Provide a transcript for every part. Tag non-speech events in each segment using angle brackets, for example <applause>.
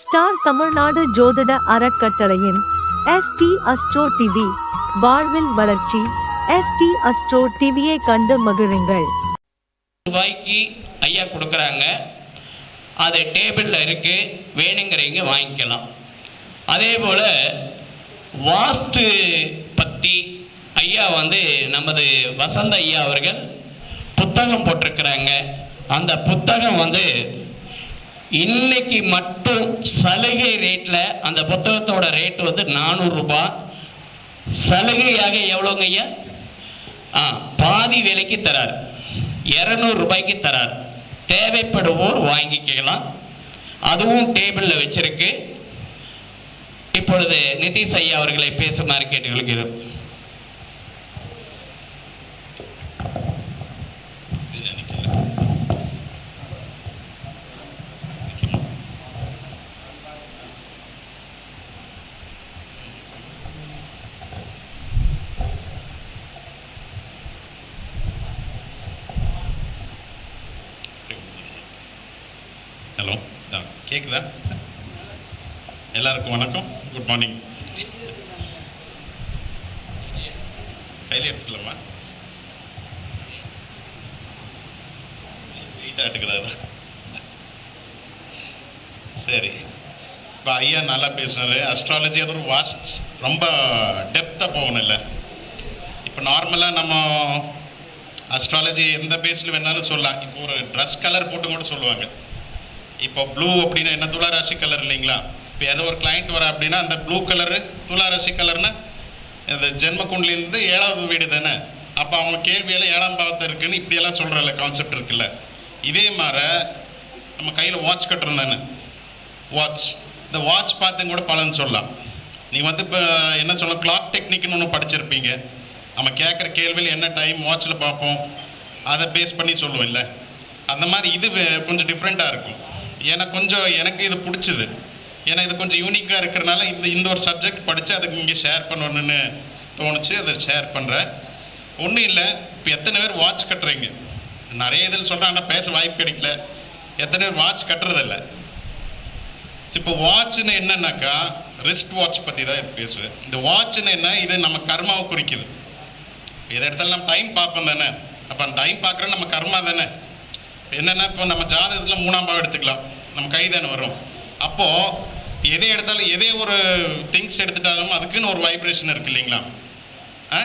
Star Tamil Nadu ஜோதிட அறக்கட்டளையின் ST astro TV வாழ்வில் வளர்ச்சி. எஸ்டி அஸ்ட்ரோ டிவியை கண்டு மகிழுங்கள். ரூபாய்க்கு ஐயா கொடுக்குறாங்க. அது டேபிளில் இருக்குது வேணுங்கிறவங்க வாங்கிக்கலாம். அதே போல் வாஸ்து பற்றி ஐயா வந்து நமது வசந்த ஐயா அவர்கள் புத்தகம் போட்டிருக்கிறாங்க. அந்த புத்தகம் வந்து இன்னைக்கு மட்டும் சலுகை ரேட்டில் அந்த புத்தகத்தோட ரேட் வந்து நானூறுரூபா சலுகையாக எவ்வளோங்க ஐயா? ஆ பாதி விலைக்கு தரார். இரநூறுபாய்க்கு தரார். தேவைப்படுவோர் வாங்கிக்கலாம். அதுவும் டேபிளில் வச்சிருக்கு. இப்பொழுது நிதிஷ் ஐயா அவர்களை பேசுமாறு கேட்டுக்கொள்கிறோம் ஹலோ ஆ கேட்குதா எல்லாருக்கும் வணக்கம். குட் மார்னிங் கையில் எடுத்துக்கலாமா? நீட்டாக எடுக்கிறாரு சரி. இப்போ ஐயா நல்லா பேசுனாரு அஸ்ட்ராலஜி அது ஒரு வாஸ்ட் ரொம்ப டெப்த்தாக போகணும் இல்லை. இப்போ நார்மலாக நம்ம அஸ்ட்ராலஜி எந்த பேஸில் வேணாலும் சொல்லலாம். இப்போ ஒரு ட்ரெஸ் கலர் போட்டு கூட சொல்லுவாங்க. இப்போ ப்ளூ அப்படின்னா என்ன? துளாராசி கலர் இல்லைங்களா? இப்போ ஏதோ ஒரு கிளைண்ட் வர அப்படின்னா அந்த ப்ளூ கலரு துளாராசி கலர்னா இந்த ஜென்ம குண்டிலிருந்து ஏழாவது வீடு தானே? அப்போ அவங்க கேள்வியெல்லாம் ஏழாம் பாவத்தை இருக்குன்னு இப்படியெல்லாம் சொல்கிறல கான்செப்ட் இருக்குல்ல. இதே மாதிரி நம்ம கையில் வாட்ச் கட்டுறோம் தானே வாட்ச் இந்த வாட்ச் பார்த்து கூட பலன் சொல்லலாம். நீங்கள் வந்து இப்போ என்ன சொல்லலாம் கிளாக் டெக்னிக்னு ஒன்று படிச்சிருப்பீங்க. நம்ம கேட்குற கேள்வியில் என்ன டைம் வாட்சில் பார்ப்போம். அதை பேஸ் பண்ணி சொல்லுவோம் இல்லை அந்த மாதிரி இது கொஞ்சம் டிஃப்ரெண்ட்டாக இருக்கும். எனக்கு கொஞ்சம் எனக்கு இது பிடிச்சிது. ஏன்னா இது கொஞ்சம் யூனிக்காக இருக்கிறனால இந்த இந்த ஒரு சப்ஜெக்ட் படித்து அதுக்கு இங்கே ஷேர் பண்ணணும்னு தோணுச்சு. அதை ஷேர் பண்ணுறேன் ஒன்றும் இல்லை. இப்போ எத்தனை பேர் வாட்ச் கட்டுறீங்க? நிறைய இதில் சொல்கிறாங்க ஆனால் பேச வாய்ப்பு கிடைக்கல. எத்தனை பேர் வாட்ச் கட்டுறதில்ல. இப்போ வாட்ச்னு என்னன்னாக்கா ரிஸ்ட் வாட்ச் பற்றி தான் பேசுவேன் இந்த வாட்ச்னு என்ன? இது நம்ம கர்மாவை குறிக்குது. எதை எடுத்தாலும் நம்ம டைம் பார்ப்போம் தானே. அப்போ டைம் பார்க்குறோம் நம்ம கர்மா தானே. என்னென்னா இப்போ நம்ம ஜாதகத்தில் மூணாம் பாவம் எடுத்துக்கலாம். நம்ம கைதான வரும் அப்போது எதை எடுத்தாலும் எதே ஒரு திங்ஸ் எடுத்துட்டாலும் அதுக்குன்னு ஒரு வைப்ரேஷன் இருக்குது இல்லைங்களா? ஆ?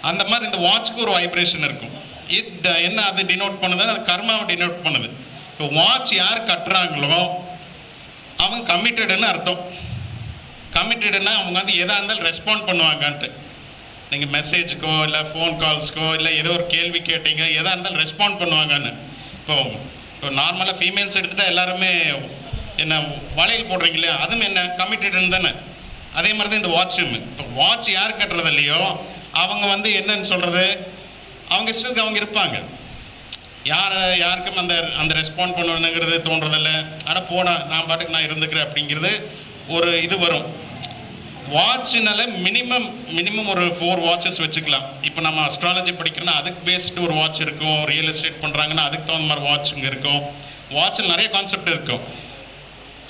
அந்த மாதிரி இந்த வாட்ச்க்கு ஒரு வைப்ரேஷன் இருக்கும். இட் என்ன அது டினோட் பண்ணுது? அது கர்மாவை டினோட் பண்ணுது. இப்போ வாட்ச் யார் கட்டுறாங்களோ அவங்க கமிட்டடுன்னு அர்த்தம். கமிட்டடுன்னா அவங்க வந்து எதாக இருந்தாலும் ரெஸ்பாண்ட் பண்ணுவாங்கன்ட்டு. நீங்கள் மெசேஜுக்கோ இல்லை ஃபோன் கால்ஸ்க்கோ இல்லை ஏதோ ஒரு கேள்வி கேட்டீங்க எதாக இருந்தாலும் ரெஸ்பாண்ட் பண்ணுவாங்கன்னு. இப்போ இப்போ நார்மலாக ஃபீமேல்ஸ் எடுத்துகிட்டா எல்லாருமே என்ன வளையல் போடுறீங்க இல்லையா? அதுவும் என்ன கமிட்டடுன்னு தானே. அதே மாதிரி தான் இந்த வாட்சும் இப்போ வாட்ச் யார் கட்டுறது இல்லையோ அவங்க வந்து என்னன்னு சொல்கிறது அவங்க இஷ்டத்துக்கு அவங்க இருப்பாங்க. யார் யாருக்கும் அந்த அந்த ரெஸ்பாண்ட் பண்ணணுங்கிறது தோன்றதில்லை. ஆனால் போனால் நான் பாட்டுக்கு நான் இருந்துக்கிறேன் அப்படிங்கிறது ஒரு இது வரும். வாட்ச்னால மினிமம் மினிமம் ஒரு ஃபோர் வாட்சஸ் வச்சுக்கலாம். இப்போ நம்ம அஸ்ட்ராலஜி படிக்கிறோன்னா அதுக்கு பேஸ்டு ஒரு வாட்ச் இருக்கும். ரியல் எஸ்டேட் பண்ணுறாங்கன்னா அதுக்கு தகுந்த மாதிரி வாட்சுங்க இருக்கும். வாட்சில் நிறைய கான்செப்ட் இருக்கும்.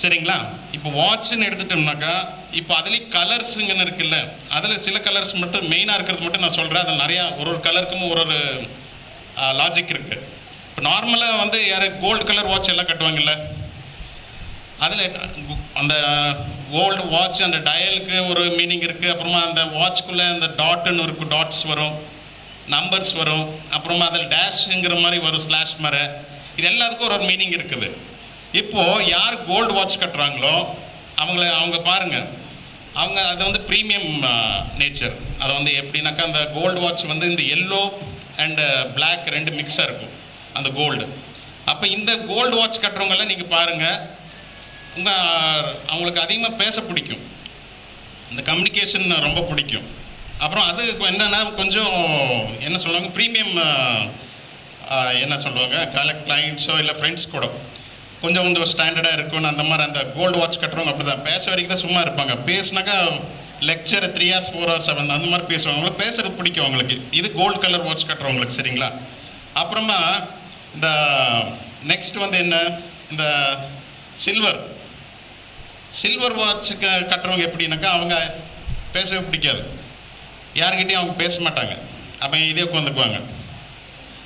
சரிங்களா? இப்போ வாட்ச்னு எடுத்துட்டோம்னாக்கா இப்போ அதுலேயும் கலர்ஸுங்கன்னு இருக்குல்ல. அதில் சில கலர்ஸ் மட்டும் மெயினாக இருக்கிறது மட்டும் நான் சொல்கிறேன் அதில் நிறையா ஒரு ஒரு கலருக்கும் ஒரு ஒரு லாஜிக் இருக்குது இப்போ நார்மலாக வந்து யார் கோல்டு கலர் வாட்ச் எல்லாம் கட்டுவாங்கல்ல. அதில் அந்த கோல்டு வாட்ச் அந்த டயலுக்கு ஒரு மீனிங் இருக்குது அப்புறமா அந்த வாட்ச்க்குள்ளே அந்த டாட்டுன்னு இருக்கும் டாட்ஸ் வரும். நம்பர்ஸ் வரும். அப்புறமா அதில் டேஷ்ங்கிற மாதிரி வரும் ஸ்லாஷ் மாதிரி இது எல்லாத்துக்கும் ஒரு ஒரு மீனிங் இருக்குது. இப்போது யார் கோல்டு வாட்ச் கட்டுறாங்களோ அவங்கள அவங்க பாருங்கள் அவங்க அது வந்து ப்ரீமியம் நேச்சர் அது வந்து எப்படின்னாக்கா அந்த கோல்டு வாட்ச் வந்து இந்த எல்லோ அண்டு பிளாக் ரெண்டு மிக்ஸாக இருக்கும். அந்த கோல்டு அப்போ இந்த கோல்டு வாட்ச் கட்டுறவங்கெல்லாம் நீங்கள் பாருங்கள் உங்கள் அவங்களுக்கு அதிகமாக பேச பிடிக்கும். இந்த கம்யூனிகேஷன் ரொம்ப பிடிக்கும். அப்புறம் அது என்னென்னா கொஞ்சம் என்ன சொல்லுவாங்க ப்ரீமியம் என்ன சொல்லுவாங்க கலெக்ட் கிளைண்ட்ஸோ இல்லை ஃப்ரெண்ட்ஸ் கூட. கொஞ்சம் கொஞ்சம் ஸ்டாண்டர்டாக இருக்கும்னு அந்த மாதிரி அந்த கோல்டு வாட்ச் கட்டுறவங்க அப்படி தான் பேச வரைக்கும் தான் சும்மா இருப்பாங்க. பேசுனாக்கா lecture three hours four hours seven அந்த மாதிரி பேசுவாங்க. அவங்களுக்கு பேசுறது பிடிக்கும் அவங்களுக்கு. இது கோல்டு கலர் வாட்ச் கட்டுறவங்களுக்கு சரிங்களா? அப்புறமா இந்த நெக்ஸ்ட் வந்து என்ன? இந்த சில்வர் சில்வர் வாட்ச் கட்டுறவங்க எப்படின்னாக்கா அவங்க பேசவே பிடிக்காது. யார்கிட்டயும் அவங்க பேச மாட்டாங்க. அப்போ இதே உட்காந்துக்குவாங்க.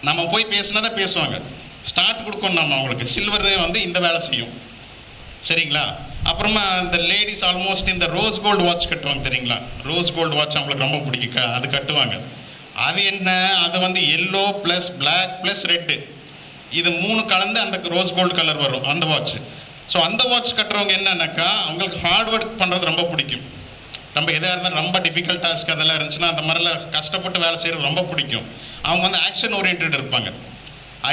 நம்ம போய் பேசினா தான் பேசுவாங்க. ஸ்டார்ட் கொடுக்கணும் நம்ம அவங்களுக்கு. சில்வர் வந்து இந்த வேலை செய்யும். சரிங்களா? அப்புறமா இந்த லேடிஸ் ஆல்மோஸ்ட் இந்த ரோஸ் கோல்டு வாட்ச் கட்டுவாங்க தெரியுங்களா? ரோஸ் கோல்டு வாட்ச் அவங்களுக்கு ரொம்ப பிடிக்கும். அது கட்டுவாங்க. அது என்ன? அது வந்து yellow plus black plus red இது மூணு கலந்து அந்த ரோஸ் கோல்டு கலர் வரும். அந்த வாட்ச் ஸோ அந்த வாட்ச் கட்டுறவங்க என்னன்னாக்கா அவங்களுக்கு ஹார்ட் ஒர்க் பண்ணுறது ரொம்ப பிடிக்கும். ரொம்ப எதாக இருந்தாலும் ரொம்ப டிஃபிகல்ட் டாஸ்க் அதெல்லாம் இருந்துச்சுன்னா அந்த மாதிரிலாம் கஷ்டப்பட்டு வேலை செய்கிறது ரொம்ப பிடிக்கும். அவங்க வந்து ஆக்ஷன் ஓரியன்ட் இருப்பாங்க.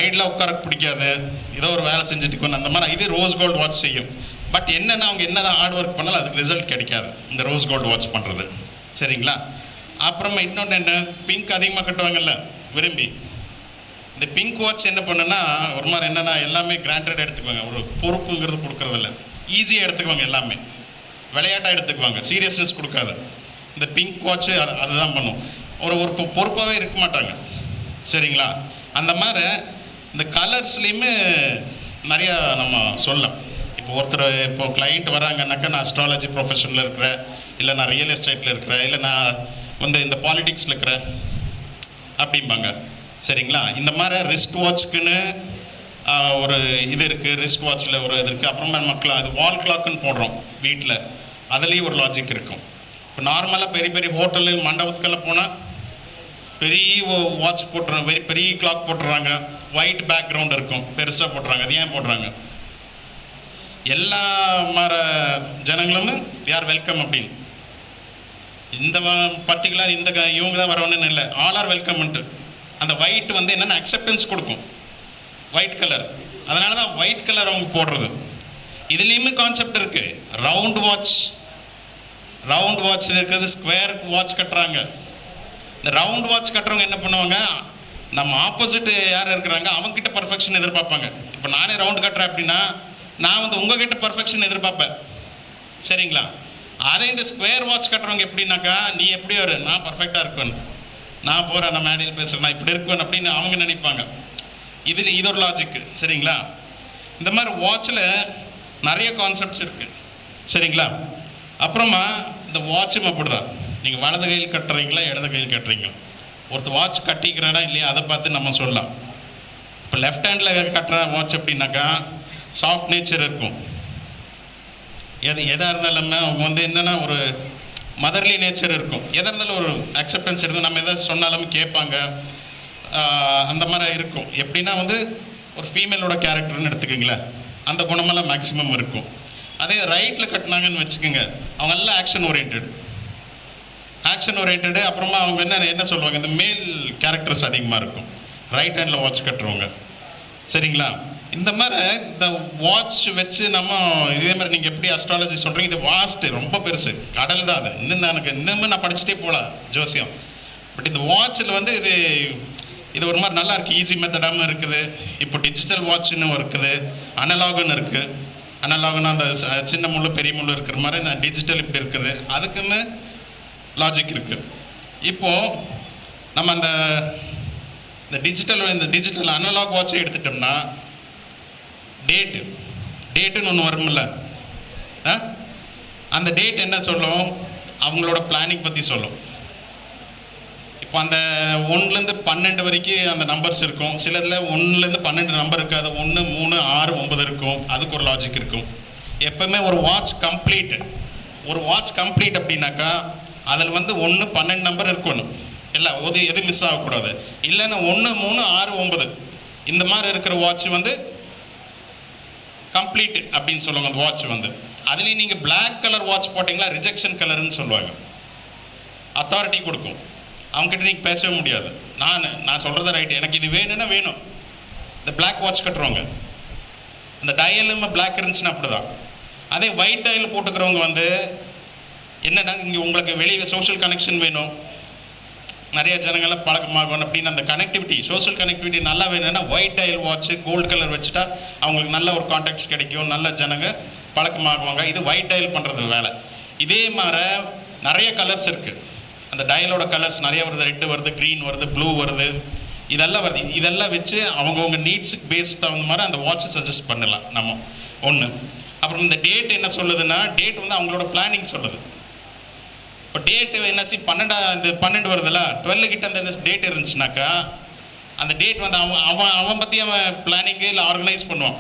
ஐடில் உட்கார பிடிக்காது. ஏதோ ஒரு வேலை செஞ்சுட்டு இருக்கணும். அந்த மாதிரி இது ரோஸ் கோல்டு வாட்ச் செய்யும். பட் என்னென்னா அவங்க என்ன தான் ஹார்ட் ஒர்க் பண்ணாலும் அதுக்கு ரிசல்ட் கிடைக்காது. இந்த ரோஸ் கோல்டு வாட்ச் பண்ணுறது சரிங்களா? அப்புறமா இன்னொன்று என்ன? பிங்க் அதிகமாக கட்டுவாங்கல்ல? விரும்பி. இந்த பிங்க் வாட்ச் என்ன பண்ணுன்னா ஒரு மாதிரி என்னென்னா எல்லாமே கிராண்டட் எடுத்துக்குவாங்க. ஒரு பொறுப்புங்கிறது கொடுக்குறதில்ல. ஈஸியாக எடுத்துக்குவாங்க எல்லாமே. விளையாட்டாக எடுத்துக்குவாங்க. சீரியஸ்னஸ் கொடுக்காது. இந்த பிங்க் வாட்ச்சு அது அதுதான் பண்ணும். ஒரு ஒரு பொ- பொறுப்பாகவே இருக்க மாட்டாங்க. சரிங்களா? அந்த மாதிரி இந்த கலர்ஸ்லேயுமே நிறையா நம்ம சொல்லலாம். இப்போ ஒருத்தர் இப்போ கிளைண்ட் வராங்கன்னாக்கா நான் அஸ்ட்ராலஜி ப்ரொஃபஷனில் இருக்கிறேன். இல்லை நான் ரியல் எஸ்டேட்டில் இருக்கிறேன். இல்லை நான் வந்து இந்த பாலிடிக்ஸில் இருக்கிறேன். அப்படிம்பாங்க. சரிங்களா? இந்த மாதிரி ரிஸ்க் வாட்ச்க்குன்னு ஒரு இது இருக்குது ரிஸ்க் வாட்ச்சில் ஒரு இது இருக்குது அப்புறமா மக்கள் அது வால் கிளாக்குன்னு போடுறோம் வீட்டில் அதுலேயும் ஒரு லாஜிக் இருக்கும். இப்போ நார்மலாக பெரிய பெரிய ஹோட்டலு மண்டபத்துக்கெல்லாம் போனால் பெரிய வாட்ச் போட்டுறாங்க பெரிய பெரிய கிளாக் போட்டுறாங்க. ஒயிட் பேக்ரவுண்ட் இருக்கும். பெருசாக போட்டுறாங்க. அது ஏன் போடுறாங்க? எல்லா மர ஜனங்களும் யார் வெல்கம் அப்படின்னு. இந்த பர்டிகுலர் இந்த க- இவங்க தான் வரணும்னு இல்லை. ஆல் ஆர் வெல்கம்ன்ட்டு அந்த ஒயிட் வந்து என்னென்ன அக்செப்டன்ஸ் கொடுக்கும்? ஒயிட் கலர் அதனால தான் ஒயிட் கலர் அவங்க போடுறது. இதுலேயுமே கான்செப்ட் இருக்குது ரவுண்ட் வாட்ச் ரவுண்ட் வாட்ச் இருக்கிறது ஸ்கொயர் வாட்ச் கட்டுறாங்க. இந்த ரவுண்ட் வாட்ச் கட்டுறவங்க என்ன பண்ணுவாங்க? நம்ம ஆப்போசிட் யார் இருக்கிறாங்க? அவங்ககிட்ட பர்ஃபெக்ஷன் எதிர்பார்ப்பாங்க. இப்போ நானே ரவுண்ட் கட்டுறேன் அப்படின்னா நான் வந்து உங்ககிட்ட பர்ஃபெக்ஷன் எதிர்பார்ப்பேன். சரிங்களா? அதே இந்த ஸ்கொயர் வாட்ச் கட்டுறவங்க எப்படின்னாக்கா நீ எப்படி வரு? நான் பர்ஃபெக்டாக இருக்குவேன் நான் போகிறேன் நான் மேடையில் பேசுகிறேன் நான் இப்படி இருக்குவேன் அப்படின்னு அவங்க நினைப்பாங்க. இது இது ஒரு லாஜிக்கு சரிங்களா? இந்த மாதிரி வாட்சில் நிறைய கான்செப்ட்ஸ் இருக்குது சரிங்களா? அப்புறமா இந்த வாட்சும் அப்படிதான். நீங்கள் வலது கையில் கட்டுறீங்களா இடது கையில் கட்டுறீங்களா? ஒருத்தர் வாட்ச் கட்டிக்கிறானா இல்லையா அதை பார்த்து நம்ம சொல்லலாம். இப்போ லெஃப்ட் ஹேண்டில் கட்டுற வாட்ச் அப்படின்னாக்கா சாஃப்ட் நேச்சர் இருக்கும். எது எதாக இருந்தாலும் அவங்க வந்து என்னென்னா ஒரு மதர்லி நேச்சர் இருக்கும். எதாக இருந்தாலும் ஒரு அக்செப்டன்ஸ் எடுத்து நம்ம எதாவது சொன்னாலும் கேட்பாங்க. அந்த மாதிரி இருக்கும். எப்படின்னா வந்து ஒரு ஃபீமேலோட கேரக்டர்னு எடுத்துக்கோங்களேன். அந்த குணமெல்லாம் மேக்ஸிமம் இருக்கும். அதே ரைட்டில் கட்டினாங்கன்னு வச்சுக்கோங்க. அவங்க எல்லாம் ஆக்ஷன் ஓரியன்ட் ஆக்ஷன் ஓரியன்டு அப்புறமா அவங்க என்ன என்ன சொல்லுவாங்க? இந்த மேல் கேரக்டர்ஸ் அதிகமாக இருக்கும். ரைட் ஹேண்டில் வாட்ச் கட்டுறவங்க. சரிங்களா? இந்த மாதிரி இந்த வாட்ச் வச்சு நம்ம இதே மாதிரி நீங்கள் எப்படி அஸ்ட்ராலஜி சொல்கிறீங்க இது வாஸ்ட்டு ரொம்ப பெருசு. கடல் தான் அது. இன்னும் எனக்கு இன்னமும் நான் படிச்சுட்டே போகலாம் ஜோசியம். பட் இந்த வாட்சில் வந்து இது இது ஒரு மாதிரி நல்லா இருக்குது ஈஸி மெத்தடாகவும் இருக்குது. இப்போ டிஜிட்டல் வாட்ச்னு இருக்குது. அனலாகுன்னு இருக்குது அனலாகுன்னு அந்த ச- சின்ன முள்ளு பெரிய முள்ளு இருக்கிற மாதிரி இந்த டிஜிட்டல் இப்படி இருக்குது. அதுக்குன்னு லாஜிக் இருக்குது இப்போது நம்ம அந்த இந்த டிஜிட்டல் இந்த டிஜிட்டல் அனலாக் வாட்சை எடுத்துட்டோம்னா டேட்டு டேட்டுன்னு ஒன்று வரும்ல ஆ? அந்த டேட் என்ன சொல்லும்? அவங்களோட பிளானிங் பற்றி சொல்லும். இப்போ அந்த ஒன்றுலேருந்து பன்னெண்டு வரைக்கும் அந்த நம்பர்ஸ் இருக்கும். சிலதில் ஒன்றுலேருந்து பன்னெண்டு நம்பர் இருக்காது. ஒன்று மூணு ஆறு ஒன்பது இருக்கும். அதுக்கு ஒரு லாஜிக் இருக்கும். எப்பவுமே ஒரு வாட்ச் கம்ப்ளீட் ஒரு வாட்ச் கம்ப்ளீட் அப்படின்னாக்கா அதில் வந்து ஒன்று பன்னெண்டு நம்பர் இருக்கணும். இல்லை ஒரு எது மிஸ் ஆகக்கூடாது. இல்லைன்னா ஒன்று மூணு ஆறு ஒன்பது. இந்த மாதிரி இருக்கிற வாட்ச் வந்து கம்ப்ளீட் அப்படின்னு சொல்லுவாங்க அந்த வாட்ச் வந்து. அதுலேயும் நீங்கள் பிளாக் கலர் வாட்ச் போட்டிங்களா ரிஜெக்ஷன் கலர்னு சொல்லுவாங்க. அத்தாரிட்டி கொடுக்கும். அவங்ககிட்ட நீங்கள் பேசவே முடியாது. நான் நான் சொல்கிறது ரைட் எனக்கு இது வேணும்னா வேணும். இந்த பிளாக் வாட்ச் கட்டுறவங்க. இந்த டயலும் பிளாக் இருந்துச்சுன்னா அப்படி தான் அதே ஒயிட் டயல் போட்டுக்கிறவங்க வந்து என்னடா இங்கே உங்களுக்கு வெளியே சோஷியல் கனெக்ஷன் வேணும்? நிறைய ஜனங்களை பழக்கமாகணும் அப்படின்னு அந்த கனெக்டிவிட்டி சோஷியல் கனெக்டிவிட்டி நல்லா வேணும்னா white dial watch gold colour வச்சுட்டா அவங்களுக்கு நல்ல ஒரு கான்டாக்ட்ஸ் கிடைக்கும். நல்ல ஜனங்க பழக்கமாகுவாங்க இது ஒயிட் டயல் பண்ணுறது வேலை. இதே மாதிரி நிறைய கலர்ஸ் இருக்குது அந்த டயலோட கலர்ஸ் நிறைய வருது. ரெட்டு வருது க்ரீன் வருது ப்ளூ வருது. இதெல்லாம் வருது. இதெல்லாம் வச்சு அவங்கவுங்க நீட்ஸுக்கு பேஸ் தகுந்த மாதிரி அந்த வாட்சை சஜஸ்ட் பண்ணலாம் நம்ம. ஒன்று அப்புறம் இந்த டேட் என்ன சொல்லுதுன்னா டேட் வந்து அவங்களோட பிளானிங் சொல்லுது. இப்போ டேட்டு என்ன பன்னெண்டா இந்த பன்னெண்டு வருதுல்ல? டுவெல் கிட்ட அந்த டேட் இருந்துச்சுனாக்கா அந்த டேட் வந்து அவன் அவன் அவன் பற்றி அவன் பிளானிங்கு இல்லை ஆர்கனைஸ் பண்ணுவான்.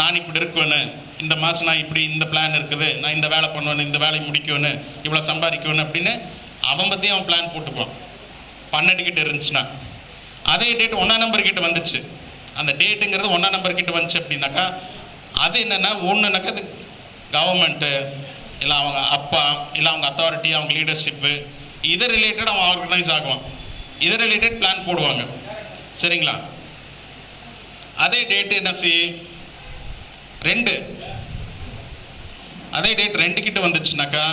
நான் இப்படி இருக்குவேன்னு இந்த மாதம் நான் இப்படி இந்த பிளான் இருக்குது நான் இந்த வேலை பண்ணுவேன்னு இந்த வேலையை முடிக்கணும் இவ்வளோ சம்பாதிக்கணும் அப்படின்னு அவன் பற்றி அவன் பிளான் போட்டுப்பான் பன்னெண்டு கிட்ட இருந்துச்சுன்னா. அதே டேட் ஒன்றா நம்பர் கிட்ட வந்துச்சு. அந்த டேட்டுங்கிறது ஒன்றா நம்பர் கிட்ட வந்துச்சு அப்படின்னாக்கா அது என்னென்னா ஒன்றுனாக்கா அது கவர்மெண்ட்டு இல்லை அவங்க அப்பா இல்லை அவங்க அத்தாரிட்டி அவங்க லீடர்ஷிப்பு இதை ரிலேட்டட் அவன் ஆர்கனைஸ் ஆகுவான் இதை ரிலேட்டட் பிளான் போடுவாங்க. சரிங்களா? அதே டேட்டு என்ன செய்ய ரெண்டு. அதே டேட் ரெண்டு கிட்ட வந்துச்சுனாக்கா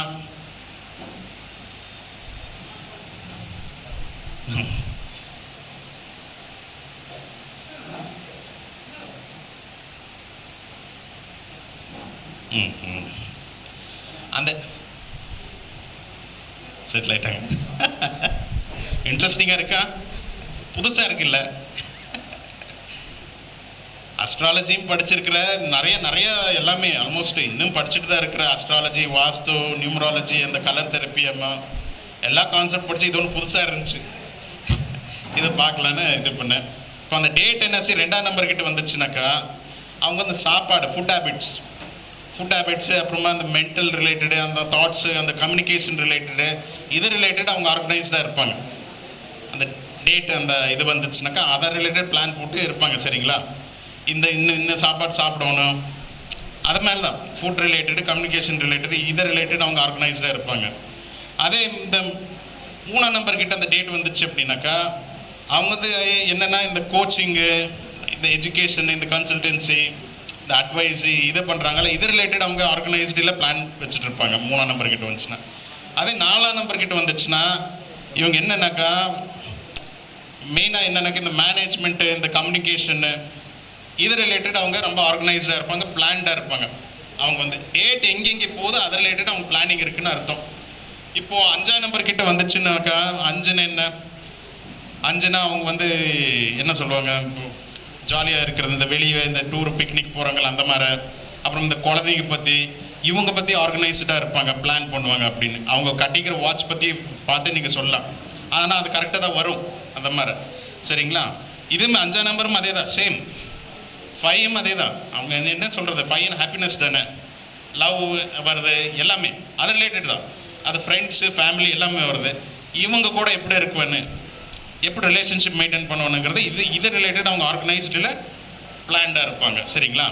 ம், ம். அந்த செட்டில் ஆயிட்டாங்க. இன்ட்ரெஸ்டிங்காக இருக்கா? புதுசாக இருக்குல்ல. அஸ்ட்ராலஜியும் படிச்சிருக்கிற நிறைய நிறைய எல்லாமே ஆல்மோஸ்ட் இன்னும் படிச்சுட்டு தான் இருக்கிற அஸ்ட்ராலஜி வாஸ்து நியூமராலஜி அந்த கலர் தெரப்பி அம்மா. எல்லா கான்செப்ட் படித்து இது ஒன்று புதுசாக இருந்துச்சு. இதை பார்க்கலான்னு இது பண்ணேன். இப்போ அந்த டேட் என்ன செய்ய ரெண்டாம் நம்பர்கிட்ட வந்துச்சுனாக்கா அவங்க அந்த சாப்பாடு ஃபுட் ஹேபிட்ஸ் ஃபுட் ஹேபிட்ஸு அப்புறமா அந்த மென்டல் ரிலேட்டடு அந்த தாட்ஸு அந்த கம்யூனிகேஷன் ரிலேட்டடு இது ரிலேட்டட் அவங்க ஆர்கனைஸ்டாக இருப்பாங்க. அந்த டேட் அந்த இது வந்துச்சுனாக்கா அதை ரிலேட்டட் பிளான் போட்டு இருப்பாங்க சரிங்களா? இந்த இன்னும் இன்னும் சாப்பாடு சாப்பிடணும். அது மாதிரி தான் ஃபுட் ரிலேட்டடு கம்யூனிகேஷன் ரிலேட்டடு இதை ரிலேட்டட் அவங்க ஆர்கனைஸ்டாக இருப்பாங்க. அதே இந்த மூணாம் நம்பர்கிட்ட அந்த டேட் வந்துச்சு அப்படின்னாக்கா அவங்க வந்து என்னென்னா இந்த கோச்சிங்கு இந்த எஜுகேஷன் இந்த கன்சல்டன்சி இந்த அட்வைஸு இதை பண்ணுறாங்கல்ல இது ரிலேட்டட் அவங்க ஆர்கனைஸ்டில் பிளான் வச்சுட்டு இருப்பாங்க மூணாம் நம்பர் கிட்ட வந்துச்சுன்னா. அதே நாலாம் நம்பர் கிட்ட வந்துச்சுன்னா இவங்க என்னென்னாக்கா மெயினாக என்னென்னாக்கா இந்த மேனேஜ்மெண்ட்டு இந்த கம்யூனிகேஷனு இது ரிலேட்டட் அவங்க ரொம்ப ஆர்கனைஸ்டாக இருப்பாங்க பிளான்டாக இருப்பாங்க. அவங்க வந்து டேட் எங்கெங்கே போகுதோ அது ரிலேட்டட் அவங்க பிளானிங் இருக்குன்னு அர்த்தம். இப்போது அஞ்சாம் நம்பர் கிட்ட வந்துச்சுன்னாக்கா அஞ்சுன்னு என்ன? அஞ்சுனா அவங்க வந்து என்ன சொல்லுவாங்க இப்போ ஜாலியாக இருக்கிறது. இந்த வெளியே இந்த டூர் பிக்னிக் போகிறாங்கல்ல அந்த மாதிரி. அப்புறம் இந்த குழந்தைங்க பற்றி இவங்க பற்றி ஆர்கனைஸ்டாக இருப்பாங்க பிளான் பண்ணுவாங்க அப்படின்னு. அவங்க கட்டிக்கிற வாட்ச் பற்றி பார்த்து நீங்கள் சொல்லலாம். ஆனால் அது கரெக்டாக தான் வரும் அந்த மாதிரி. சரிங்களா? இதுவும் அஞ்சாம் நம்பரும் அதே தான் சேம் ஃபைவும் அதே தான் அவங்க என்ன- என்ன சொல்கிறது ஃபைவ் ஹாப்பினஸ் தானே. லவ் வருது எல்லாமே. அது ரிலேட்டட் தான். அது ஃப்ரெண்ட்ஸு ஃபேமிலி எல்லாமே வருது. இவங்க கூட எப்படி இருக்குவேன்னு? எப்படி ரிலேஷன்ஷிப் மெயின்டைன் பண்ணணுங்கிறது இது இது ரிலேட்டட் அவங்க ஆர்கனைஸ்டில் பிளான்டாக இருப்பாங்க. சரிங்களா?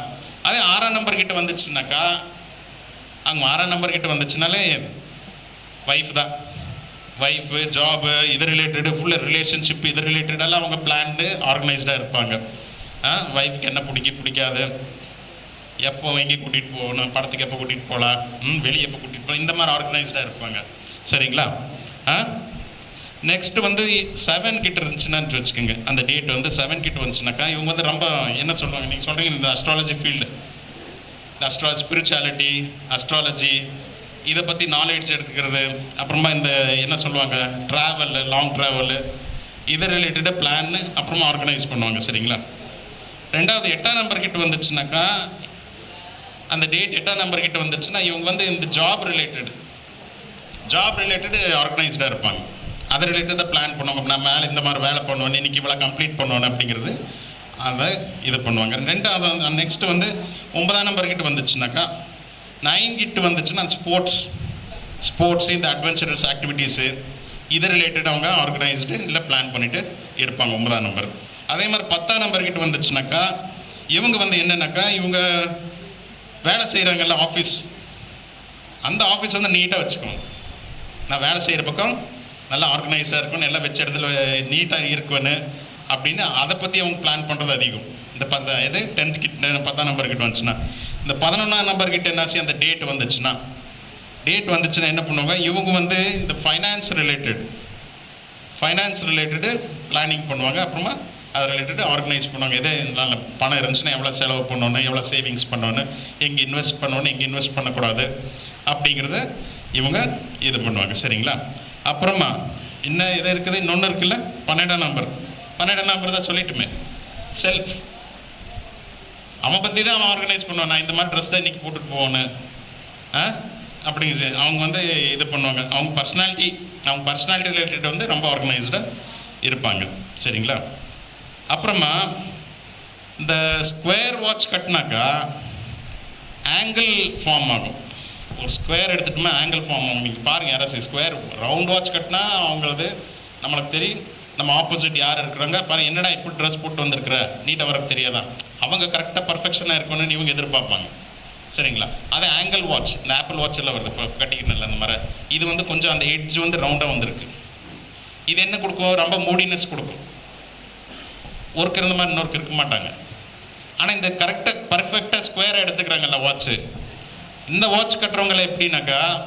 அதே ஆறாம் நம்பர்கிட்ட வந்துச்சுனாக்கா அவங்க ஆறாம் நம்பர்கிட்ட வந்துச்சுனாலே ஒய்ஃப் தான். ஒய்ஃபு ஜாபு இது ரிலேட்டடு ஃபுல்லாக ரிலேஷன்ஷிப் இது ரிலேட்டடெல்லாம் அவங்க பிளான்டு ஆர்கனைஸ்டாக இருப்பாங்க. ஒய்ஃப்க்கு என்ன பிடிக்க பிடிக்காது. எப்போ எங்கே கூட்டிகிட்டு போகணும் படத்துக்கு எப்போ கூட்டிகிட்டு போகலாம் ம் வெளியே எப்போ கூட்டிகிட்டு போகலாம் இந்த மாதிரி ஆர்கனைஸ்டாக இருப்பாங்க. சரிங்களா? ஆ? நெக்ஸ்ட் வந்து செவன் கிட்ட இருந்துச்சுன்னு வச்சுக்கோங்க. அந்த டேட் வந்து செவன் கிட்ட வந்துச்சுனாக்கா இவங்க வந்து ரொம்ப என்ன சொல்லுவாங்க? நீங்கள் சொல்கிறீங்க இந்த அஸ்ட்ராலஜி ஃபீல்டு இந்த அஸ்ட்ரா ஸ்பிரிச்சுவாலிட்டி அஸ்ட்ராலஜி இதை பற்றி நாலேஜ் எடுத்துக்கிறது அப்புறமா இந்த என்ன சொல்லுவாங்க? ட்ராவலு லாங் ட்ராவலு இதை ரிலேட்டடாக பிளான் அப்புறமா ஆர்கனைஸ் பண்ணுவாங்க சரிங்களா? ரெண்டாவது எட்டாம் நம்பர் கிட்ட வந்துச்சுனாக்கா அந்த டேட் எட்டாம் நம்பர் கிட்ட வந்துச்சுன்னா இவங்க வந்து இந்த ஜாப் ரிலேட்டட் ஜாப் ரிலேட்டடு ஆர்கனைஸ்டாக இருப்பாங்க. அதை ரிலேட்டடாக பிளான் பண்ணுவாங்க நான் மேலே இந்த மாதிரி வேலை பண்ணுவேன் இன்னைக்கு இவ்வளோ கம்ப்ளீட் பண்ணுவேன் அப்படிங்கிறது. அதை இது பண்ணுவாங்க. ரெண்டாவது நெக்ஸ்ட்டு வந்து ஒன்பதாம் நம்பர் கிட்ட வந்துச்சுனாக்கா நைன் கிட்ட வந்துச்சுன்னா ஸ்போர்ட்ஸ் ஸ்போர்ட்ஸு இந்த அட்வென்ச்சரஸ் ஆக்டிவிட்டீஸு இது ரிலேட்டட் அவங்க ஆர்கனைஸ்டு இல்லை பிளான் பண்ணிவிட்டு இருப்பாங்க ஒன்பதாம் நம்பர் அதே மாதிரி பத்தாம் நம்பர் கிட்ட வந்துச்சுனாக்கா இவங்க வந்து என்னென்னாக்கா இவங்க வேலை செய்கிறாங்கல்ல ஆஃபீஸ் அந்த ஆஃபீஸ் வந்து நீட்டாக வச்சுக்கணும். நான் வேலை செய்கிற பக்கம் நல்லா ஆர்கனைஸ்டாக இருக்கணும் எல்லாம் வச்ச இடத்துல நீட்டாக இருக்கணும் அப்படின்னு அதை பற்றி அவங்க பிளான் பண்ணுறது அதிகம். இந்த பத்த இது டென்த் கிட்ட பத்தாம் நம்பர் கிட்ட வந்துச்சுன்னா இந்த பதினொன்றாம் நம்பர் கிட்ட என்னாச்சு அந்த டேட் வந்துச்சுன்னா டேட் வந்துச்சுன்னா என்ன பண்ணுவாங்க? இவங்க வந்து இந்த finance related finance related planning பண்ணுவாங்க. அப்புறமா அது ரிலேட்டடு ஆர்கனைஸ் பண்ணுவாங்க. எது? இருந்தாலும் பணம் இருந்துச்சுன்னா எவ்வளோ செலவு பண்ணணும் எவ்வளோ சேவிங்ஸ் பண்ணணும் எங்கே இன்வெஸ்ட் பண்ணணும் எங்கே இன்வெஸ்ட் பண்ணக்கூடாது அப்படிங்கிறத இவங்க இது பண்ணுவாங்க. சரிங்களா? அப்புறமா இன்னும் இது இருக்குது இன்னொன்று இருக்குல்ல? பன்னெண்டாம் நம்பர் பன்னெண்டாம் நம்பர் தான் சொல்லிட்டுமே. செல்ஃப் அவன் பற்றி தான் அவன் ஆர்கனைஸ் பண்ணுவான். நான் இந்த மாதிரி ட்ரெஸ் தான் இன்றைக்கி போட்டுட்டு போவேன்னு. ஆ? அப்படிங்க சார் அவங்க வந்து இது பண்ணுவாங்க. அவங்க பர்சனாலிட்டி அவங்க பர்சனாலிட்டி ரிலேட்டட் வந்து ரொம்ப ஆர்கனைஸ்டாக இருப்பாங்க. சரிங்களா? அப்புறமா இந்த ஸ்கொயர் வாட்ச் கட்டினாக்கா ஆங்கிள் ஃபார்ம் ஆகும். ஒரு ஸ்கொயர் எடுத்துட்டோம்னா ஆங்கிள் ஃபார்ம் நீங்கள் பாருங்கள் யாராவது ஸ்கொயர் ரவுண்ட் வாட்ச் கட்டினா அவங்களது நம்மளுக்கு தெரியும். நம்ம ஆப்போசிட் யார் இருக்கிறாங்க? பாரு என்னடா இப்படி ட்ரெஸ் போட்டு வந்திருக்கிற? நீட்டாக வரக்கு தெரியாதான் அவங்க கரெக்டாக பர்ஃபெக்ஷனாக இருக்கணும்னு இவங்க எதிர்பார்ப்பாங்க. சரிங்களா? அது ஆங்கிள் வாட்ச் இந்த ஆப்பிள் வாட்ச் எல்லாம் வருது இப்போ கட்டிக்கணும் அந்த மாதிரி. இது வந்து கொஞ்சம் அந்த எட்ஜ் வந்து ரவுண்டாக வந்திருக்கு. இது என்ன கொடுக்கும்? ரொம்ப மூடினஸ் கொடுக்கும். ஒருக்கு இருந்த மாதிரி இன்னொருக்கு இருக்க மாட்டாங்க. ஆனால் இந்த கரெக்டாக பர்ஃபெக்டாக ஸ்கொயராக எடுத்துக்கிறாங்கல்ல வாட்ச்சு இந்த வாட்ச் கட்டுறவங்களை எப்படின்னாக்கா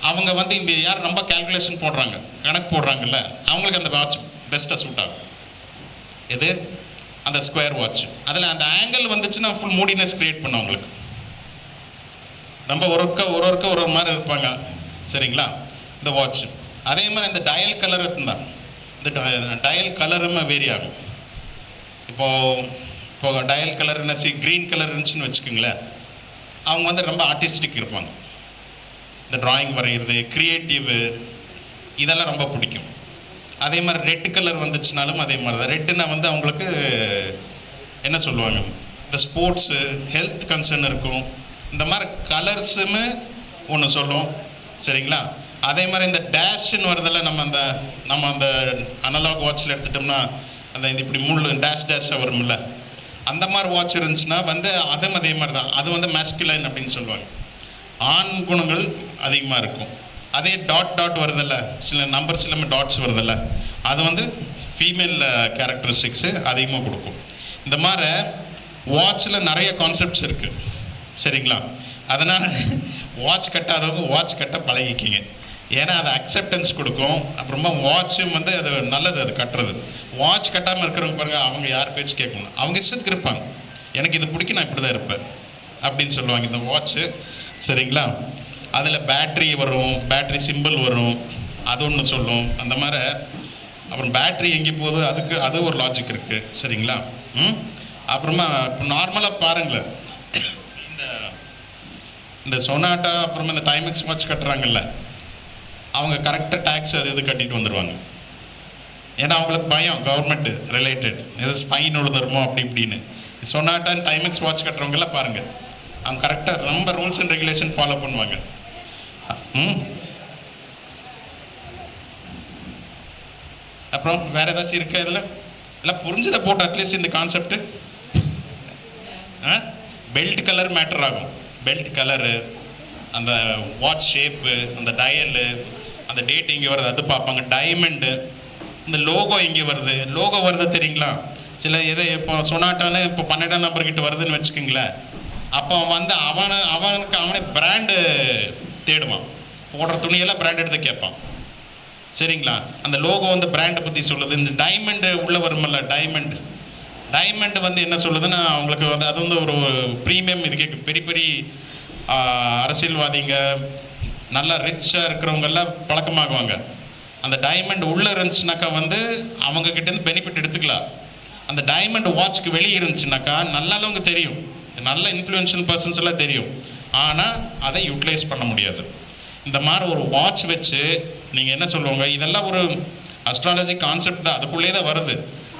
அவங்க வந்து இந்த யார் ரொம்ப கால்குலேஷன் போடுறாங்க கணக்கு போடுறாங்கல்ல அவங்களுக்கு அந்த வாட்ச் பெஸ்ட்டாக சூட் ஆகும். எது? அந்த ஸ்கொயர் வாட்ச் அதில் அந்த ஆங்கிள் வந்துச்சுன்னா ஃபுல் மூடினஸ் க்ரியேட் பண்ணும் அவங்களுக்கு. ரொம்ப ஒரு ஒருக்க ஒரு ஒருக்க ஒரு ஒரு மாதிரி இருப்பாங்க. சரிங்களா? இந்த வாட்ச் அதே மாதிரி இந்த டயல் கலர் தான் இந்த டயல் கலருமே வேரி ஆகும். இப்போது இப்போ டயல் கலர் என்ன சி க்ரீன் கலர் இருந்துச்சுன்னு வச்சுக்கோங்களேன். அவங்க வந்து ரொம்ப ஆர்டிஸ்டிக் இருப்பாங்க. இந்த ட்ராயிங் வரைகிறது க்ரியேட்டிவு இதெல்லாம் ரொம்ப பிடிக்கும். அதே மாதிரி ரெட் கலர் வந்துச்சுனாலும் அதே மாதிரி தான் ரெட்டுனா வந்து அவங்களுக்கு என்ன சொல்லுவாங்க? இந்த ஸ்போர்ட்ஸு ஹெல்த் கன்சர்ன் இருக்கும். இந்த மாதிரி கலர்ஸுமே ஒன்று சொல்லும். சரிங்களா? அதே மாதிரி இந்த டேஷ்னு வரதெல்லாம் நம்ம அந்த நம்ம அந்த அனலாக் வாட்சில் எடுத்துட்டோம்னா அந்த இந்த இப்படி முள் டேஷ் டேஷாக வரும்ல? அந்த மாதிரி வாட்ச் இருந்துச்சுன்னா வந்து அதுவும் அதே மாதிரி தான். அது வந்து மேஸ்குலைன் அப்படின்னு சொல்லுவாங்க. ஆண் குணங்கள் அதிகமாக இருக்கும். அதே டாட் டாட் வருதில்ல. சில நம்பர்ஸ் எல்லாமே டாட்ஸ் வருதில்ல. அது வந்து ஃபீமேல் கேரக்டரிஸ்டிக்ஸு அதிகமாக கொடுக்கும். இந்த மாதிரி வாட்சில் நிறைய கான்செப்ட்ஸ் இருக்குது சரிங்களா? அதனால் வாட்ச் <laughs> கட்டாதவங்க வாட்ச் கட்ட பழகிக்கிங்க. ஏன்னா அது அக்செப்டன்ஸ் கொடுக்கும். அப்புறமா வாட்சும் வந்து அது நல்லது அது கட்டுறது. வாட்ச் கட்டாமல் இருக்கிறவங்க பாருங்கள் அவங்க யார் பேச்சு கேட்கணும்? அவங்க இஷ்டத்துக்கு இருப்பாங்க. எனக்கு இது பிடிக்கும் நான் இப்படி தான் இருப்பேன். அப்படின்னு சொல்லுவாங்க இந்த வாட்ச்சு சரிங்களா? அதில் பேட்ரி வரும் பேட்ரி சிம்பிள் வரும். அது ஒன்று சொல்லும். அந்த மாதிரி. அப்புறம் பேட்ரி எங்கே போகுது? அதுக்கு அது ஒரு லாஜிக் இருக்குது சரிங்களா? ம்? அப்புறமா இப்போ நார்மலாக பாருங்களேன். இந்த இந்த சொனாட்டா அப்புறமா இந்த டைமெக்ஸ் வாட்ச் கட்டுறாங்கல்ல. அவங்க கரெக்டாக டேக்ஸ் அது இது கட்டிட்டு வந்துடுவாங்க ஏன்னா அவங்களுக்கு பயம் கவர்மெண்ட்டு ரிலேட்டட் எதாவது ஃபைன் விழுதுருமோ அப்படி இப்படின்னு. சொன்னாட்டான் டைமிங்ஸ் வாட்ச் கட்டுறவங்கெல்லாம் பாருங்கள் அவங்க கரெக்டாக ரொம்ப ரூல்ஸ் அண்ட் ரெகுலேஷன் ஃபாலோ பண்ணுவாங்க. ம். அப்புறம் வேறு ஏதாச்சும் இருக்கா இதில்? எல்லாம் புரிஞ்சதை போட்டு அட்லீஸ்ட் இந்த கான்செப்ட் பெல்ட் கலர் மேட்டர் ஆகும். பெல்ட் கலரு அந்த வாட்ச் ஷேப்பு அந்த டயலு அந்த டேட் எங்கே வருது அது பார்ப்பாங்க. டைமண்டு இந்த லோகோ எங்கே வருது. லோகோ வருது தெரியுங்களா? சில இதை இப்போ சொனாட்டான்னு இப்போ பன்னெண்டாம் நம்பர் கிட்ட வருதுன்னு வச்சுக்கோங்களேன். அப்போ வந்து அவனை அவனுக்கு அவனே பிராண்டு தேடுவான். போடுற துணியெல்லாம் பிராண்ட் எடுத்து கேட்பான். சரிங்களா? அந்த லோகோ வந்து பிராண்டை பற்றி சொல்லுது. இந்த டைமண்டு உள்ளே வருமல்ல டைமண்ட் டைமண்ட் வந்து என்ன சொல்லுதுன்னா அவங்களுக்கு வந்து அது வந்து ஒரு ப்ரீமியம் இது கேட்கு பெரிய பெரிய அரசியல்வாதிங்க நல்லா ரிச்சாக இருக்கிறவங்கெல்லாம் பழக்கமாகுவாங்க. அந்த டைமண்ட் உள்ளே இருந்துச்சுனாக்கா வந்து அவங்க கிட்டேருந்து பெனிஃபிட் எடுத்துக்கலாம். அந்த டைமண்ட் வாட்ச்க்கு வெளியே இருந்துச்சுனாக்கா நல்லவங்க தெரியும். நல்ல இன்ஃப்ளூயன்ஷியல் பர்சன்ஸ் எல்லாம் தெரியும். ஆனால் அதை யூட்டிலைஸ் பண்ண முடியாது. இந்த மாதிரி ஒரு வாட்ச் வச்சு நீங்கள் என்ன சொல்லுவாங்க இதெல்லாம் ஒரு அஸ்ட்ராலஜி கான்செப்ட் தான். அதுக்குள்ளே தான் வருது.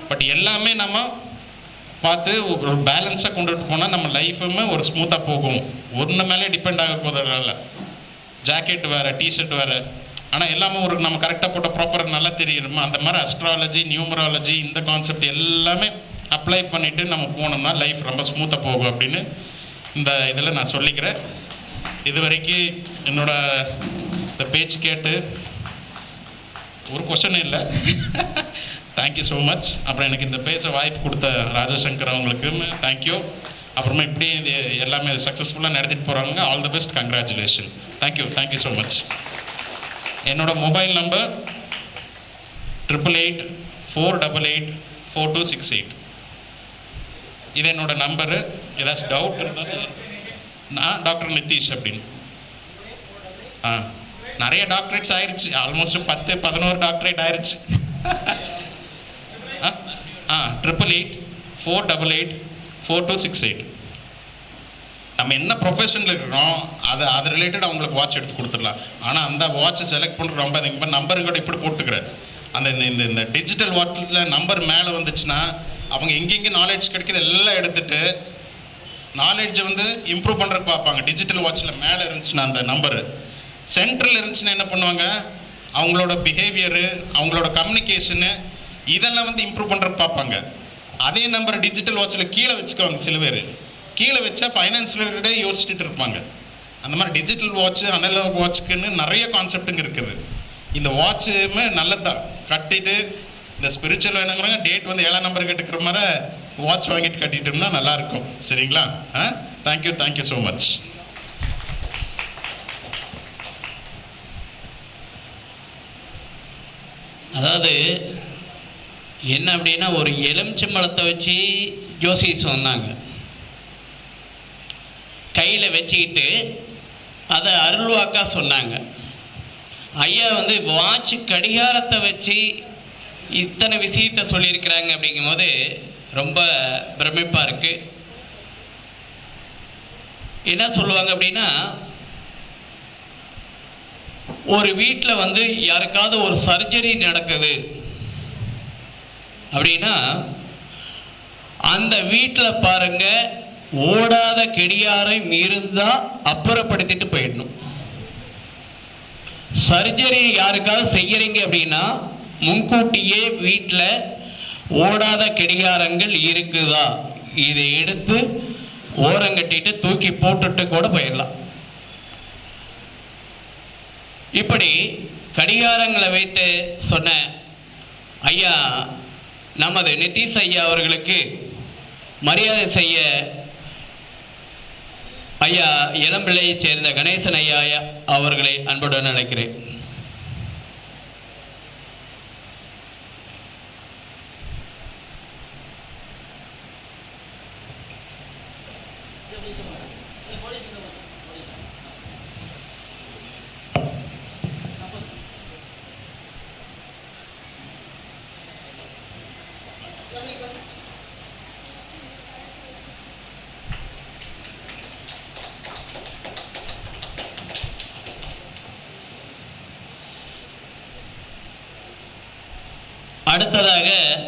பட் எல்லாமே நம்ம பார்த்து ஒரு பேலன்ஸாக கொண்டுட்டு போனால் நம்ம லைஃபுமே ஒரு ஸ்மூத்தாக போகும். ஒன்று மேலே டிபெண்ட் ஆக போதில்ல ஜாக்கெட் வேறு டிஷர்ட் வேறு. ஆனால் எல்லாமே ஒரு நம்ம கரெக்டாக போட்ட ப்ராப்பராக நல்லா தெரியணுமா அந்த மாதிரி அஸ்ட்ராலஜி நியூமராலஜி இந்த கான்செப்ட் எல்லாமே அப்ளை பண்ணிவிட்டு நம்ம போனோம்னா லைஃப் ரொம்ப ஸ்மூத்தாக போகும் அப்படின்னு இந்த இதில் நான் சொல்லிக்கிறேன். இது வரைக்கும் என்னோட இந்த பேச்சு கேட்டு ஒரு கொஷனும் இல்லை. தேங்க்யூ ஸோ மச் அப்புறம் எனக்கு இந்த பேச வாய்ப்பு கொடுத்த ராஜசங்கர் அவங்களுக்கும் தேங்க்யூ அப்புறமா இப்படி எல்லாமே சக்ஸஸ்ஃபுல்லாக நடத்திட்டு போகிறாங்க all the best congratulation thank you thank you so much என்னோட mobile number triple eight four double eight four two six eight இது என்னோட நம்பரு ஏதாச்சும் டவுட் இருந்தாலும் நான் டாக்டர் நிதிஷ் அப்படின்னு. ஆ நிறைய டாக்டரேட்ஸ் ஆயிடுச்சு ஆல்மோஸ்ட் பத்து பதினோரு டாக்டரேட் ஆயிடுச்சு <laughs> ஆ ஆ triple eight four double eight four two six eight நம்ம என்ன ப்ரொஃபஷனில் இருக்கிறோம் அது அது ரிலேட்டட் அவங்களுக்கு வாட்ச் எடுத்து கொடுத்துடலாம். ஆனால் அந்த வாட்சை செலக்ட் பண்ணுறது ரொம்ப இப்போ நம்பரும் கூட இப்படி போட்டுக்கிறேன் அந்த இந்த இந்த இந்த டிஜிட்டல் வாட்டில் நம்பர் மேலே வந்துச்சுன்னா அவங்க எங்கெங்கே நாலேஜ் கிடைக்கிது எல்லாம் எடுத்துகிட்டு நாலேஜை வந்து இம்ப்ரூவ் பண்ணுறதுக்கு பார்ப்பாங்க. டிஜிட்டல் வாட்சில் மேலே இருந்துச்சுன்னா அந்த நம்பரு சென்ட்ரல் இருந்துச்சுன்னா என்ன பண்ணுவாங்க? அவங்களோட பிஹேவியரு அவங்களோட கம்யூனிகேஷனு இதெல்லாம் வந்து இம்ப்ரூவ் பண்ணுறதுக்கு பார்ப்பாங்க. அதே நம்பர் டிஜிட்டல் வாட்சில் கீழே வச்சுக்குவாங்க சில பேர். கீழே வச்சா ஃபைனான்ஸ் ரிலேட்டடே யோசிச்சுட்டு இருப்பாங்க. அந்த மாதிரி டிஜிட்டல் வாட்ச் அனலாக் வாட்சுக்குன்னு நிறைய கான்செப்ட்டுங்க இருக்குது. இந்த வாட்சுமே நல்லது தான் கட்டிட்டு இந்த ஸ்பிரிச்சுவல் வேணுங்கிறாங்க டேட் வந்து ஏழாம் நம்பர் கட்டுக்கிற மாதிரி வாட்ச் வாங்கிட்டு கட்டிட்டோம்னா நல்லாயிருக்கும். சரிங்களா? ஆ? Thank you thank you so much அதாவது என்ன அப்படின்னா ஒரு எலுமிச்சம்பழத்தை வச்சு ஜோசி சொன்னாங்க. கையில் வச்சுக்கிட்டு அதை அருள்வாக்கா சொன்னாங்க. ஐயா வந்து வாட்ச் கடிகாரத்தை வச்சு இத்தனை விஷயத்தை சொல்லியிருக்கிறாங்க அப்படிங்கும்போது ரொம்ப பிரமிப்பாக இருக்குது என்ன சொல்லுவாங்க அப்படின்னா ஒரு வீட்டில் வந்து யாருக்காவது ஒரு சர்ஜரி நடக்குது. அப்படின்னா அந்த வீட்டில் பாருங்க ஓடாத கெடியாரம் இருந்தால் அப்புறப்படுத்திட்டு போயிடணும். சர்ஜரி யாருக்காவது செய்யறீங்க அப்படின்னா முன்கூட்டியே வீட்டில் ஓடாத கெடிகாரங்கள் இருக்குதா? இதை எடுத்து ஓரங்கட்டிட்டு தூக்கி போட்டுட்டு கூட போயிடலாம். இப்படி கடிகாரங்களை வைத்து சொன்ன ஐயா நமது நிதிஷ் ஐயா அவர்களுக்கு மரியாதை செய்ய ஐயா இளம்பிள்ளையைச் சேர்ந்த கணேசன் ஐயா அவர்களை அன்புடன் அழைக்கிறேன். அடுத்ததாக